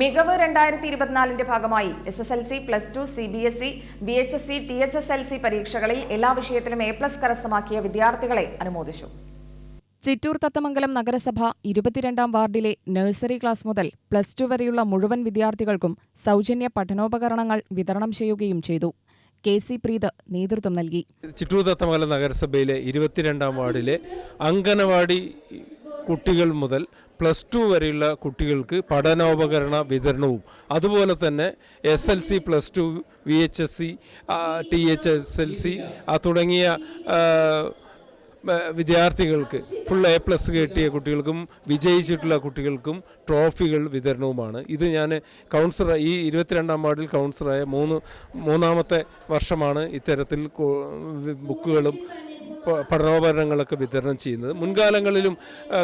മികവ് രണ്ടായിരത്തി ഇരുപത്തിനാലിന്റെ ഭാഗമായി S S L C plus two C B S E B H S C T H S L C പരീക്ഷകളിൽ എല്ലാ വിഷയത്തിലും എ പ്ലസ് കരസ്ഥമാക്കിയ വിദ്യാർത്ഥികളെ അനുമോദിച്ചു. ചിറ്റൂർ തത്തമംഗലം നഗരസഭ ഇരുപത്തിരണ്ടാം വാർഡിലെ നഴ്സറി ക്ലാസ് മുതൽ പ്ലസ് ടു വരെയുള്ള മുഴുവൻ വിദ്യാർത്ഥികൾക്കും സൗജന്യ പഠനോപകരണങ്ങൾ വിതരണം ചെയ്യുകയും ചെയ്തു. കെ സി പ്രീത് നേതൃത്വം നൽകി. ചിറ്റൂർ തത്തമംഗലം നഗരസഭയിലെ ഇരുപത്തിരണ്ടാം വാർഡിലെ അങ്കനവാടി കുട്ടികൾ മുതൽ പ്ലസ് ടു വരെയുള്ള കുട്ടികൾക്ക് പഠനോപകരണ വിതരണവും. അതുപോലെ തന്നെ S L C plus two V H S C T H S L C തുടങ്ങിയ വിദ്യാർത്ഥികൾക്ക് ഫുൾ എ പ്ലസ് കിട്ടിയ കുട്ടികൾക്കും വിജയിച്ചിട്ടുള്ള കുട്ടികൾക്കും ട്രോഫികൾ വിതരണവുമാണ്. ഇത് ഞാൻ കൗൺസിലർ ഈ ഇരുപത്തിരണ്ടാം വാർഡിൽ കൗൺസിലറായ മൂന്ന് മൂന്നാമത്തെ വർഷമാണ് ഇത്തരത്തിൽ ബുക്കുകളും പഠനോപകരണങ്ങളൊക്കെ വിതരണം ചെയ്യുന്നത്. മുൻകാലങ്ങളിലും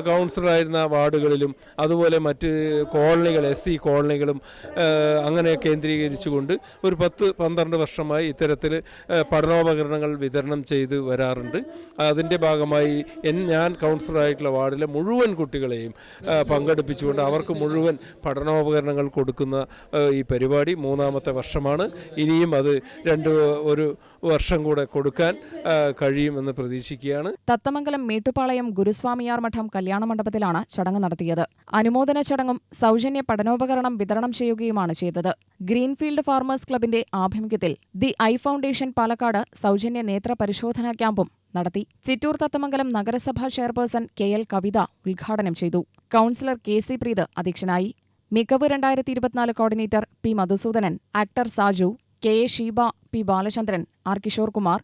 കൗൺസിലറായിരുന്ന വാർഡുകളിലും അതുപോലെ മറ്റ് കോളനികൾ എസ് സി കോളനികളും അങ്ങനെ കേന്ദ്രീകരിച്ചുകൊണ്ട് ഒരു പത്ത് പന്ത്രണ്ട് വർഷമായി ഇത്തരത്തിൽ പഠനോപകരണങ്ങൾ വിതരണം ചെയ്ത് വരാറുണ്ട്. അതിന്റെ ഭാഗമായി എൻ ഞാൻ കൗൺസിലറായിട്ടുള്ള വാർഡിലെ മുഴുവൻ കുട്ടികളെയും പങ്കെടുപ്പിച്ചുകൊണ്ട് അവർക്ക് മുഴുവൻ പഠനോപകരണങ്ങൾ കൊടുക്കുന്ന ഈ പരിപാടി മൂന്നാമത്തെ വർഷമാണ്. ഇനിയും അത് രണ്ട് ഒരു വർഷം കൂടെ കൊടുക്കാൻ ആ, കഴിയുമെന്ന് പ്രതീക്ഷിക്കുകയാണ്. തത്തമംഗലം മേട്ടുപാളയം ഗുരുസ്വാമിയാർ മഠം കല്യാണ മണ്ഡപത്തിലാണ് ചടങ്ങ് നടത്തിയത്. അനുമോദന ചടങ്ങും സൗജന്യ പഠനോപകരണം വിതരണം ചെയ്യുകയുമാണ് ചെയ്തത്. ഗ്രീൻഫീൽഡ് ഫാർമേഴ്സ് ക്ലബിന്റെ ആഭിമുഖ്യത്തിൽ ദി ഐ ഫൗണ്ടേഷൻ പാലക്കാട് സൗജന്യ നേത്ര പരിശോധനാ ക്യാമ്പും നടത്തി ചിറ്റൂർ തത്തമംഗലം നഗരസഭാ ചെയർപേഴ്സൺ കെ എൽ കവിത ഉദ്ഘാടനം ചെയ്തു. കൌൺസിലർ കെ സി പ്രീത് അധ്യക്ഷനായി. മികവ് രണ്ടായിരത്തി ഇരുപത്തിനാല് coordinator P Madhusoodanan actor Saju K A Sheeba P Balachandran R Kishore Kumar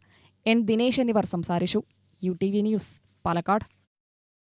N Dinesh എന്നിവർ സംസാരിച്ചു. U T V news Palakkad.